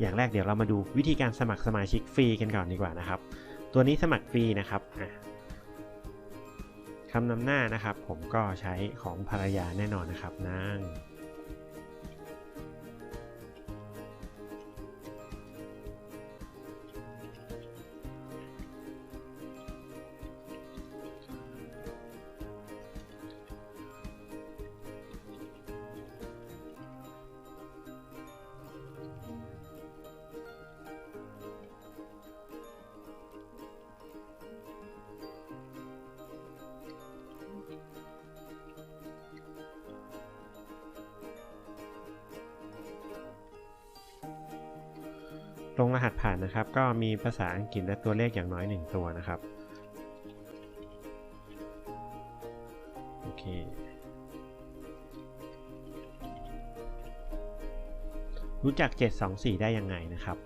อย่างแรกเดี๋ยวเรามาดูวิธีการสมัครสมาชิกฟรีกันก่อนดีกว่านะครับ ตัวนี้สมัครฟรีนะครับคำนำหน้านะครับ ผมก็ใช้ของภรรยาแน่นอนนะครับนาง ลงรหัสผ่านนะครับ ก็มีภาษาอังกฤษและตัวเลขอย่างน้อย 1 ตัวนะครับโอเครู้จัก 724 ได้ยังไงนะครับ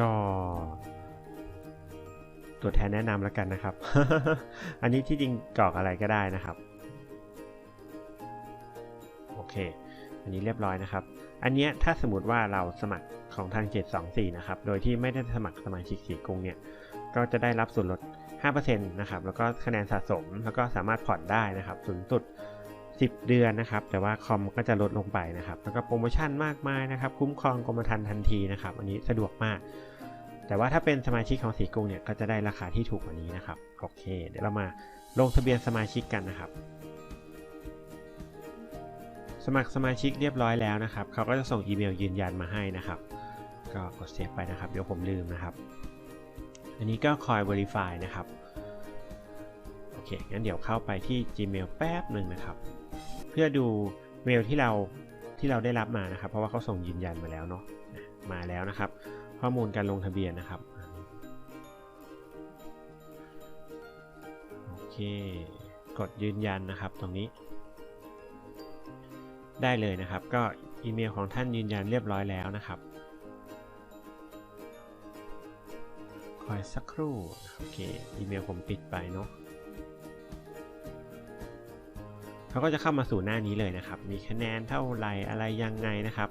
ก็ ตัวแทนแนะนำแล้วกันนะครับ อันนี้ที่จริงกรอกอะไรก็ได้นะครับ เค อันนี้เรียบร้อยนะครับ อันนี้ถ้าสมมติว่าเราสมัครของทาง 724 นะครับ โดยที่ไม่ได้สมัครสมาชิกสีกรุงเนี่ย ก็จะได้รับส่วนลด 5%นะครับ แล้วก็คะแนนสะสม แล้วก็สามารถผ่อนได้นะครับ สูงสุด 10 เดือนนะครับ แต่ว่าคอมก็จะลดลงไปนะครับ แล้วก็โปรโมชั่นมากมายนะครับ คุ้มครองกรมธรรม์ทันทีนะครับ อันนี้สะดวกมากแต่ว่าถ้าเป็นสมาชิกของสีกรุงเนี่ยก็จะได้ราคาที่ถูกกว่านี้นะครับ โอเค เดี๋ยวเรามาลงทะเบียนสมาชิกกันนะครับ สมัครสมาชิกเรียบร้อยแล้วนะครับเขาก็จะส่งอีเมลยืนยันมาให้นะครับ ก็กดเซฟไปนะครับเดี๋ยวผมลืมนะครับ อันนี้ก็คอย Verify นะครับโอเคงั้นเดี๋ยวเข้าไปที่ Gmail แป๊บหนึ่งนะครับ เพื่อดูเมลที่เราที่เราได้รับมานะครับ เพราะว่าเขาส่งยืนยันมาแล้วเนาะนะมาแล้วนะครับ ข้อมูลการลงทะเบียนนะครับโอเคกดยืนยันนะครับตรงนี้ ได้เลยนะครับ ก็อีเมลของท่านยืนยันเรียบร้อยแล้วนะครับคอยสักครู่โอเคอีเมลผมปิดไปเนาะเขาก็จะเข้ามาสู่หน้านี้เลยนะครับ มีคะแนนเท่าไหร่อะไรยังไงนะครับ